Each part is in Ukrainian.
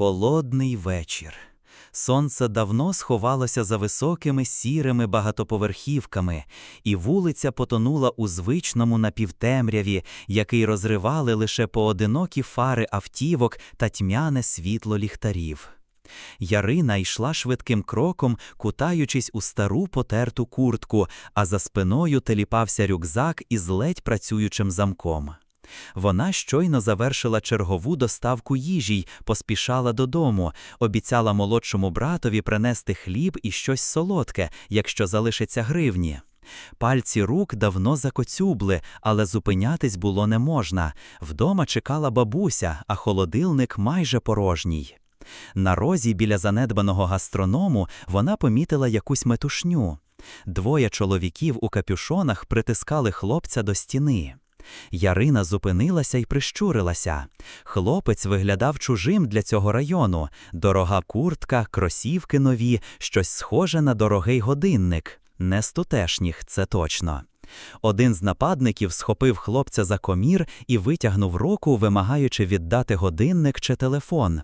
Холодний вечір. Сонце давно сховалося за високими сірими багатоповерхівками, і вулиця потонула у звичному напівтемряві, який розривали лише поодинокі фари автівок та тьмяне світло ліхтарів. Ярина йшла швидким кроком, кутаючись у стару потерту куртку, а за спиною теліпався рюкзак із ледь працюючим замком. Вона щойно завершила чергову доставку їжі й поспішала додому, обіцяла молодшому братові принести хліб і щось солодке, якщо залишиться гривні. Пальці рук давно закоцюбли, але зупинятись було не можна. Вдома чекала бабуся, а холодильник майже порожній. На розі біля занедбаного гастроному вона помітила якусь метушню. Двоє чоловіків у капюшонах притискали хлопця до стіни. Ярина зупинилася і прищурилася. Хлопець виглядав чужим для цього району. Дорога куртка, кросівки нові, щось схоже на дорогий годинник. Не з тутешніх, це точно. Один з нападників схопив хлопця за комір і витягнув руку, вимагаючи віддати годинник чи телефон.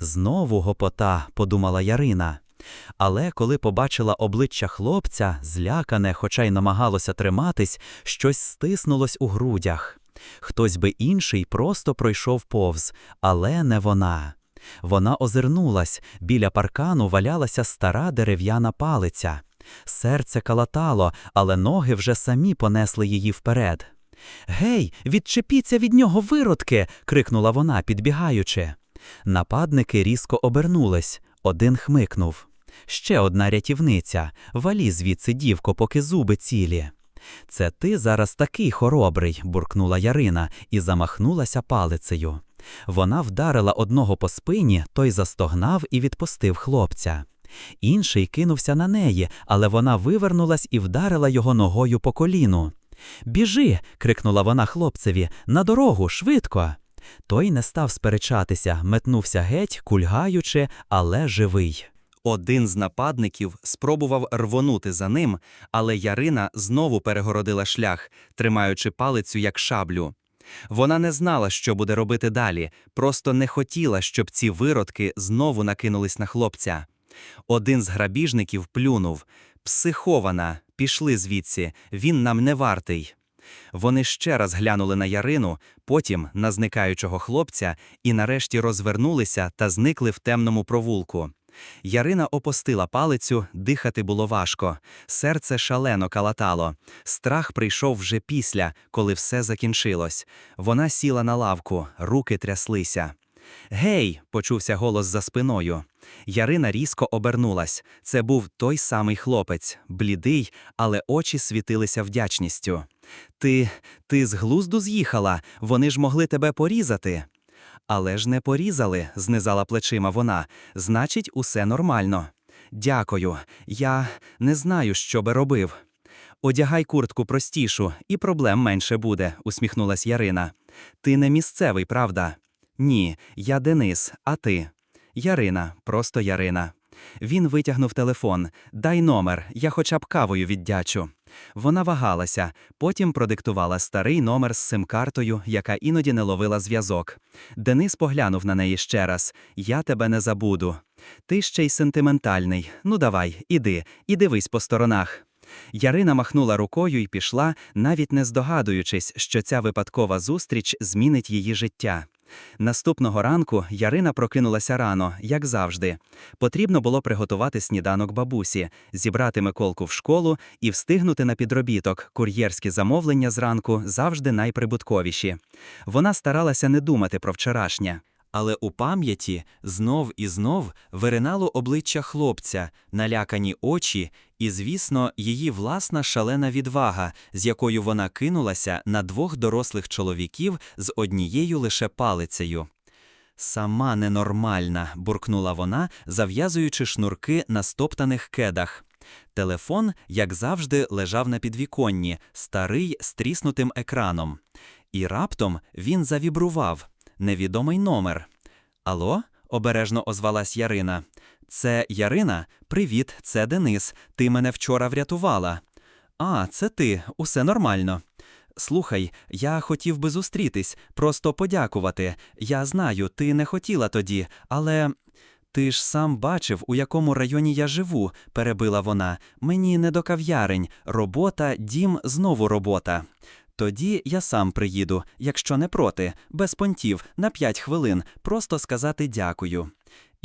Знову гопота, подумала Ярина. Але коли побачила обличчя хлопця, злякане, хоча й намагалося триматись, щось стиснулось у грудях. Хтось би інший просто пройшов повз, але не вона. Вона озирнулась, біля паркану валялася стара дерев'яна палиця. Серце калатало, але ноги вже самі понесли її вперед. Гей, відчепіться від нього виродки. крикнула вона, підбігаючи. Нападники різко обернулись, один хмикнув. Ще одна рятівниця, валі звідси, дівко, поки зуби цілі. Це ти зараз такий хоробрий, буркнула Ярина і замахнулася палицею. Вона вдарила одного по спині, той застогнав і відпустив хлопця. Інший кинувся на неї, але вона вивернулась і вдарила його ногою по коліну. Біжи. крикнула вона хлопцеві, на дорогу, швидко. Той не став сперечатися, метнувся геть, кульгаючи, але живий. Один з нападників спробував рвонути за ним, але Ярина знову перегородила шлях, тримаючи палицю як шаблю. Вона не знала, що буде робити далі, просто не хотіла, щоб ці виродки знову накинулись на хлопця. Один з грабіжників плюнув Психована, пішли звідси, він нам не вартий. Вони ще раз глянули на Ярину, потім на зникаючого хлопця і нарешті розвернулися та зникли в темному провулку. Ярина опустила палицю, дихати було важко, серце шалено калатало. Страх прийшов вже після, коли все закінчилось. Вона сіла на лавку, руки тряслися. Гей, почувся голос за спиною. Ярина різко обернулась. Це був той самий хлопець, блідий, але очі світилися вдячністю. Ти, ти з глузду з'їхала, вони ж могли тебе порізати. Але ж не порізали, знизала плечима вона. Значить, усе нормально. Дякую, я не знаю, що би робив. Одягай куртку простішу, і проблем менше буде, усміхнулась Ярина. Ти не місцевий, правда? Ні, я Денис, а ти? Ярина, просто Ярина. Він витягнув телефон. Дай номер, я хоча б кавою віддячу. Вона вагалася, потім продиктувала старий номер з сим-картою, яка іноді не ловила зв'язок. Денис поглянув на неї ще раз: Я тебе не забуду. Ти ще й сентиментальний. Ну давай, іди, і дивись по сторонах. Ярина махнула рукою і пішла, навіть не здогадуючись, що ця випадкова зустріч змінить її життя. Наступного ранку Ярина прокинулася рано, як завжди. Потрібно було приготувати сніданок бабусі, зібрати Миколку в школу і встигнути на підробіток. Кур'єрські замовлення зранку завжди найприбутковіші. Вона старалася не думати про вчорашнє. Але у пам'яті знов і знов виринало обличчя хлопця, налякані очі, і, звісно, її власна шалена відвага, з якою вона кинулася на двох дорослих чоловіків з однією лише палицею. Сама ненормальна, буркнула вона, зав'язуючи шнурки на стоптаних кедах. Телефон, як завжди, лежав на підвіконні, старий з тріснутим екраном. І раптом він завібрував невідомий номер. Алло? обережно озвалась Ярина. Це Ярина? Привіт, це Денис. Ти мене вчора врятувала. А, це ти, усе нормально. Слухай, я хотів би зустрітись, просто подякувати. Я знаю, ти не хотіла тоді, але. Ти ж сам бачив, у якому районі я живу, перебила вона. Мені не до кав'ярень, робота, дім, знову робота. Тоді я сам приїду, якщо не проти, без понтів, на п'ять хвилин, просто сказати дякую.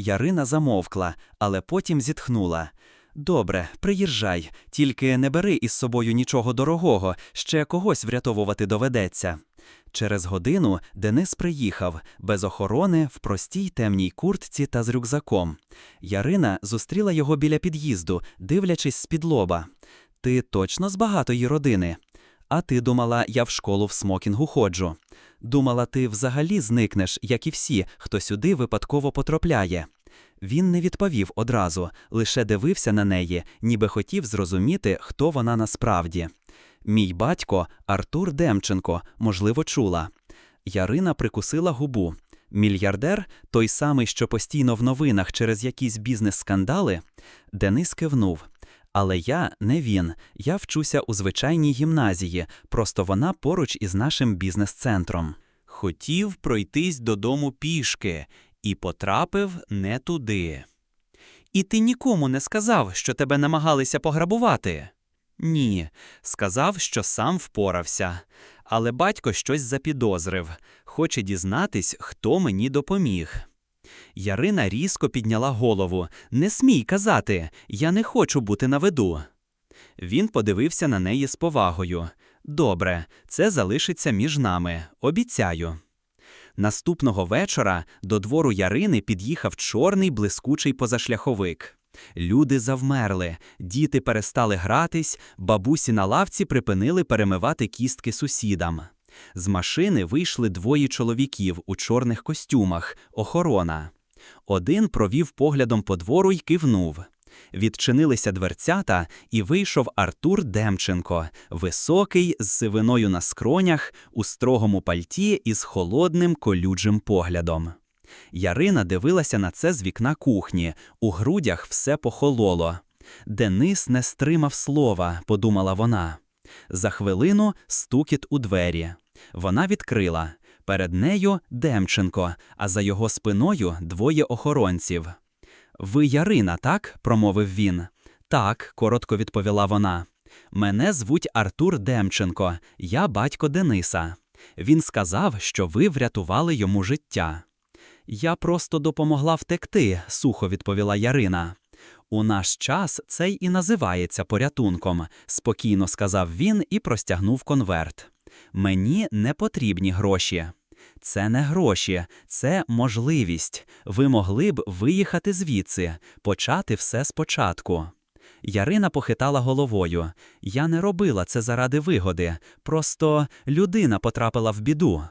Ярина замовкла, але потім зітхнула. Добре, приїжджай, тільки не бери із собою нічого дорогого, ще когось врятовувати доведеться. Через годину Денис приїхав, без охорони, в простій темній куртці та з рюкзаком. Ярина зустріла його біля під'їзду, дивлячись з-під лоба. Ти точно з багатої родини? А ти думала, я в школу в смокінгу ходжу. Думала, ти взагалі зникнеш, як і всі, хто сюди випадково потрапляє. Він не відповів одразу, лише дивився на неї, ніби хотів зрозуміти, хто вона насправді. Мій батько Артур Демченко, можливо, чула. Ярина прикусила губу. Мільярдер, той самий, що постійно в новинах через якісь бізнес-скандали, Денис кивнув. Але я не він. Я вчуся у звичайній гімназії, просто вона поруч із нашим бізнес-центром. Хотів пройтись додому пішки і потрапив не туди. І ти нікому не сказав, що тебе намагалися пограбувати? Ні, сказав, що сам впорався. Але батько щось запідозрив, хоче дізнатись, хто мені допоміг. Ярина різко підняла голову. Не смій казати, я не хочу бути на виду. Він подивився на неї з повагою. Добре, це залишиться між нами, обіцяю. Наступного вечора до двору Ярини під'їхав чорний блискучий позашляховик. Люди завмерли, діти перестали гратись, бабусі на лавці припинили перемивати кістки сусідам. З машини вийшли двоє чоловіків у чорних костюмах, охорона. Один провів поглядом по двору й кивнув. Відчинилися дверцята, і вийшов Артур Демченко, високий, з сивиною на скронях, у строгому пальті і з холодним колюджим поглядом. Ярина дивилася на це з вікна кухні, у грудях все похололо. Денис не стримав слова, подумала вона. За хвилину стукіт у двері. Вона відкрила. Перед нею Демченко, а за його спиною двоє охоронців. Ви Ярина, так? промовив він. Так, коротко відповіла вона. Мене звуть Артур Демченко, я батько Дениса. Він сказав, що ви врятували йому життя. Я просто допомогла втекти, сухо відповіла Ярина. У наш час це й і називається порятунком, спокійно сказав він і простягнув конверт. Мені не потрібні гроші. Це не гроші, це можливість. Ви могли б виїхати звідси, почати все спочатку. Ярина похитала головою. Я не робила це заради вигоди, просто людина потрапила в біду.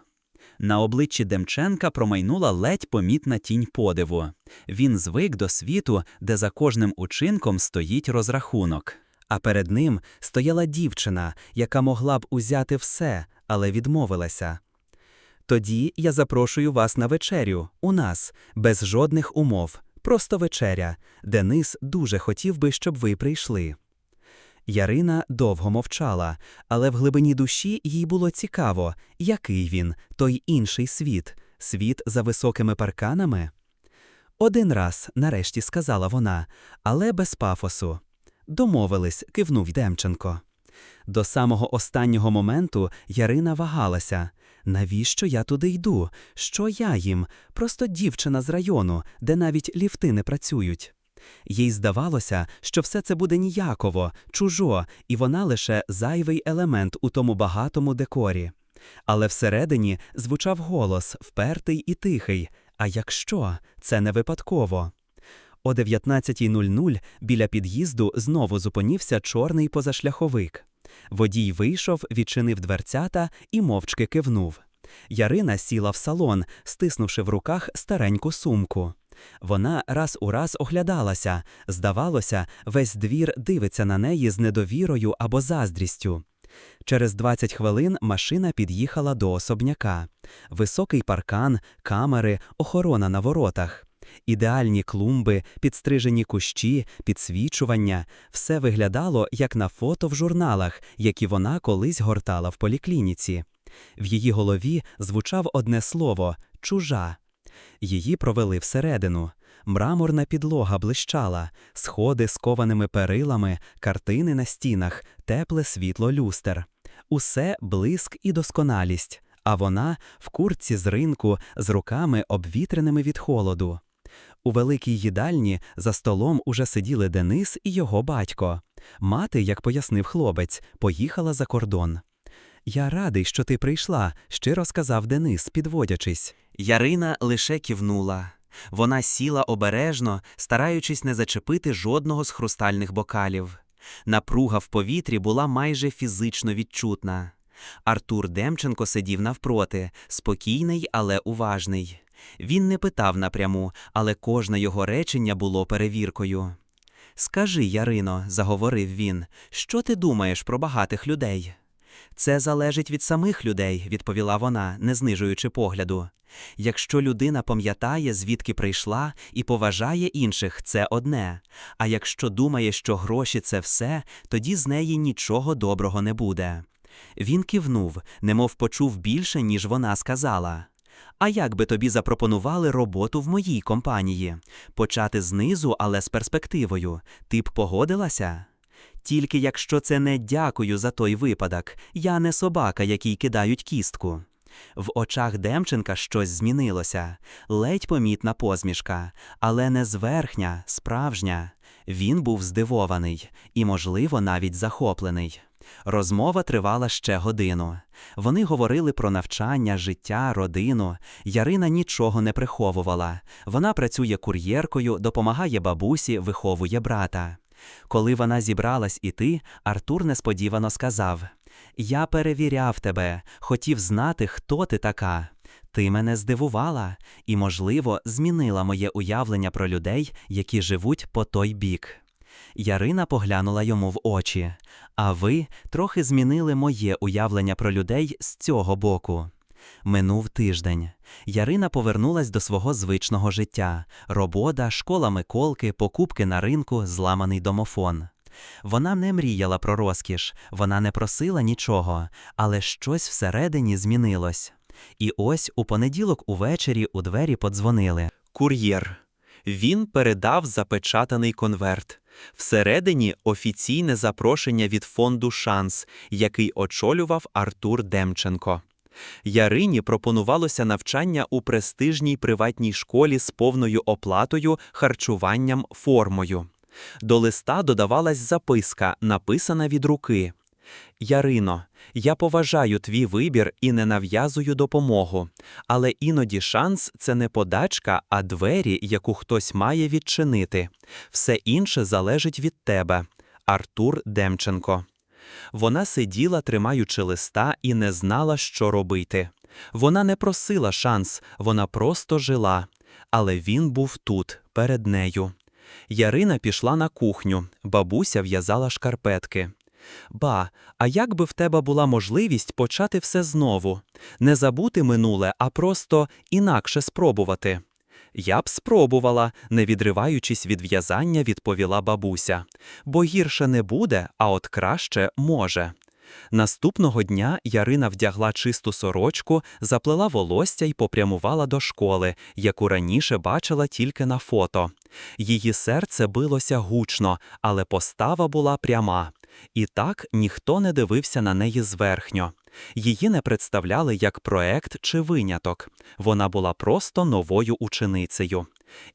На обличчі Демченка промайнула ледь помітна тінь подиву. Він звик до світу, де за кожним учинком стоїть розрахунок. А перед ним стояла дівчина, яка могла б узяти все, але відмовилася. Тоді я запрошую вас на вечерю, у нас, без жодних умов, просто вечеря. Денис дуже хотів би, щоб ви прийшли. Ярина довго мовчала, але в глибині душі їй було цікаво, який він, той інший світ, світ за високими парканами. Один раз, нарешті, сказала вона, але без пафосу. Домовились, кивнув Демченко. До самого останнього моменту Ярина вагалася. Навіщо я туди йду? Що я їм? Просто дівчина з району, де навіть ліфти не працюють. Їй здавалося, що все це буде ніяково, чужо, і вона лише зайвий елемент у тому багатому декорі. Але всередині звучав голос, впертий і тихий. А якщо це не випадково? О 19.00 біля під'їзду знову зупинився чорний позашляховик. Водій вийшов, відчинив дверцята і мовчки кивнув. Ярина сіла в салон, стиснувши в руках стареньку сумку. Вона раз у раз оглядалася, здавалося, весь двір дивиться на неї з недовірою або заздрістю. Через 20 хвилин машина під'їхала до особняка. Високий паркан, камери, охорона на воротах. Ідеальні клумби, підстрижені кущі, підсвічування – все виглядало як на фото в журналах, які вона колись гортала в поліклініці. В її голові звучав одне слово чужа. Її провели всередину. Мраморна підлога блищала, сходи з кованими перилами, картини на стінах, тепле світло люстер. Усе блиск і досконалість, а вона в куртці з ринку з руками обвітреними від холоду. У великій їдальні за столом уже сиділи Денис і його батько. Мати, як пояснив хлопець, поїхала за кордон. Я радий, що ти прийшла, щиро сказав Денис, підводячись. Ярина лише кивнула. Вона сіла обережно, стараючись не зачепити жодного з хрустальних бокалів. Напруга в повітрі була майже фізично відчутна. Артур Демченко сидів навпроти, спокійний, але уважний. Він не питав напряму, але кожне його речення було перевіркою. Скажи, Ярино, заговорив він, що ти думаєш про багатих людей? Це залежить від самих людей, відповіла вона, не знижуючи погляду. Якщо людина пам'ятає, звідки прийшла, і поважає інших, це одне. А якщо думає, що гроші це все, тоді з неї нічого доброго не буде. Він кивнув, немов почув більше, ніж вона сказала. А як би тобі запропонували роботу в моїй компанії? Почати знизу, але з перспективою. Ти б погодилася? Тільки якщо це не дякую за той випадок, я не собака, якій кидають кістку. В очах Демченка щось змінилося, ледь помітна посмішка, але не зверхня, справжня. Він був здивований і, можливо, навіть захоплений. Розмова тривала ще годину. Вони говорили про навчання, життя, родину. Ярина нічого не приховувала. Вона працює кур'єркою, допомагає бабусі, виховує брата. Коли вона зібралась іти, Артур несподівано сказав: Я перевіряв тебе, хотів знати, хто ти така. Ти мене здивувала і, можливо, змінила моє уявлення про людей, які живуть по той бік. Ярина поглянула йому в очі. А ви трохи змінили моє уявлення про людей з цього боку. Минув тиждень. Ярина повернулась до свого звичного життя: робота, школа Миколки, покупки на ринку, зламаний домофон. Вона не мріяла про розкіш, вона не просила нічого, але щось всередині змінилось. І ось у понеділок увечері у двері подзвонили. Кур'єр. Він передав запечатаний конверт. Всередині офіційне запрошення від фонду Шанс, який очолював Артур Демченко. Ярині пропонувалося навчання у престижній приватній школі з повною оплатою, харчуванням, формою. До листа додавалась записка, написана від руки. Ярино, я поважаю твій вибір і не нав'язую допомогу, але іноді шанс це не подачка, а двері, яку хтось має відчинити. Все інше залежить від тебе. Артур Демченко. Вона сиділа, тримаючи листа, і не знала, що робити. Вона не просила шанс, вона просто жила. Але він був тут, перед нею. Ярина пішла на кухню, бабуся в'язала шкарпетки. Ба, а як би в тебе була можливість почати все знову? Не забути минуле, а просто інакше спробувати. Я б спробувала, не відриваючись від в'язання, відповіла бабуся. Бо гірше не буде, а от краще може. Наступного дня Ярина вдягла чисту сорочку, заплела волосся і попрямувала до школи, яку раніше бачила тільки на фото. Її серце билося гучно, але постава була пряма. І так ніхто не дивився на неї зверхньо. Її не представляли як проект чи виняток. Вона була просто новою ученицею.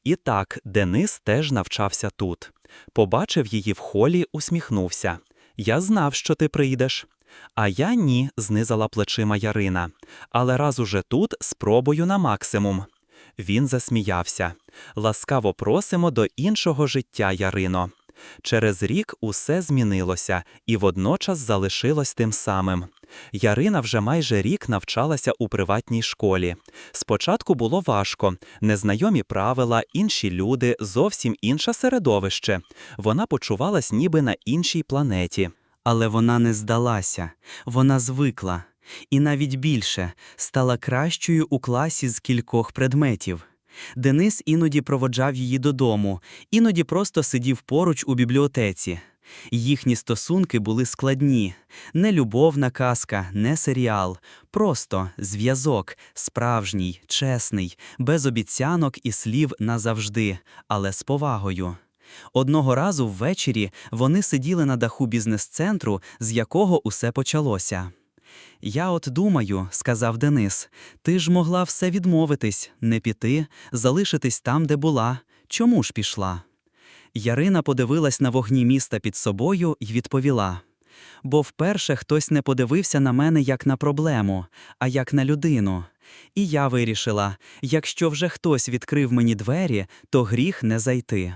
І так Денис теж навчався тут. Побачив її в холі, усміхнувся. Я знав, що ти прийдеш. А я ні, знизала плечима Ярина. Але раз уже тут спробую на максимум. Він засміявся. Ласкаво просимо до іншого життя, Ярино. Через рік усе змінилося і водночас залишилось тим самим. Ярина вже майже рік навчалася у приватній школі. Спочатку було важко, незнайомі правила, інші люди, зовсім інше середовище. Вона почувалась ніби на іншій планеті. Але вона не здалася, вона звикла. І навіть більше стала кращою у класі з кількох предметів. Денис іноді проводжав її додому, іноді просто сидів поруч у бібліотеці. Їхні стосунки були складні, не любовна казка, не серіал, просто зв'язок, справжній, чесний, без обіцянок і слів назавжди, але з повагою. Одного разу ввечері вони сиділи на даху бізнес-центру, з якого усе почалося. Я от думаю, сказав Денис, ти ж могла все відмовитись, не піти, залишитись там, де була. Чому ж пішла? Ярина подивилась на вогні міста під собою і відповіла: бо вперше хтось не подивився на мене як на проблему, а як на людину. І я вирішила: якщо вже хтось відкрив мені двері, то гріх не зайти.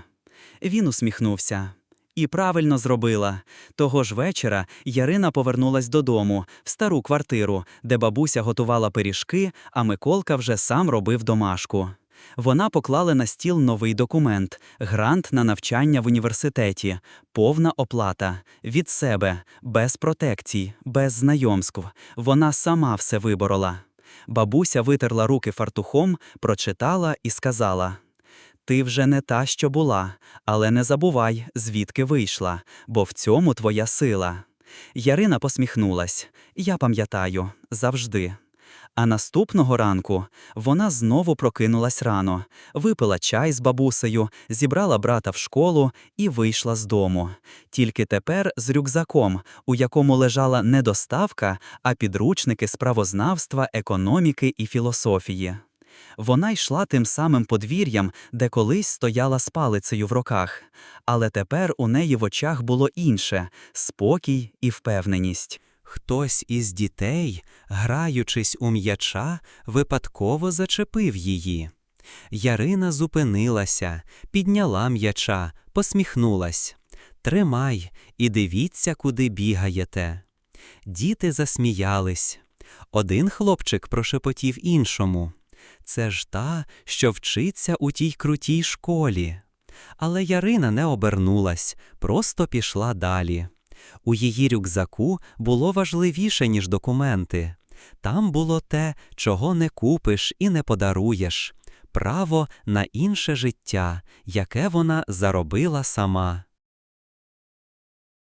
Він усміхнувся. І правильно зробила. Того ж вечора Ярина повернулась додому, в стару квартиру, де бабуся готувала пиріжки, а Миколка вже сам робив домашку. Вона поклала на стіл новий документ грант на навчання в університеті, повна оплата від себе, без протекцій, без знайомств. Вона сама все виборола. Бабуся витерла руки фартухом, прочитала і сказала: Ти вже не та, що була, але не забувай, звідки вийшла, бо в цьому твоя сила. Ярина посміхнулась. Я пам'ятаю, завжди. А наступного ранку вона знову прокинулась рано, випила чай з бабусею, зібрала брата в школу і вийшла з дому. Тільки тепер з рюкзаком, у якому лежала не доставка, а підручники з правознавства, економіки і філософії. Вона йшла тим самим подвір'ям, де колись стояла з палицею в руках, але тепер у неї в очах було інше спокій і впевненість. Хтось із дітей, граючись у м'яча, випадково зачепив її. Ярина зупинилася, підняла м'яча, посміхнулась. Тримай і дивіться, куди бігаєте. Діти засміялись. Один хлопчик прошепотів іншому. Це ж та, що вчиться у тій крутій школі. Але Ярина не обернулась, просто пішла далі. У її рюкзаку було важливіше, ніж документи. Там було те, чого не купиш і не подаруєш право на інше життя, яке вона заробила сама.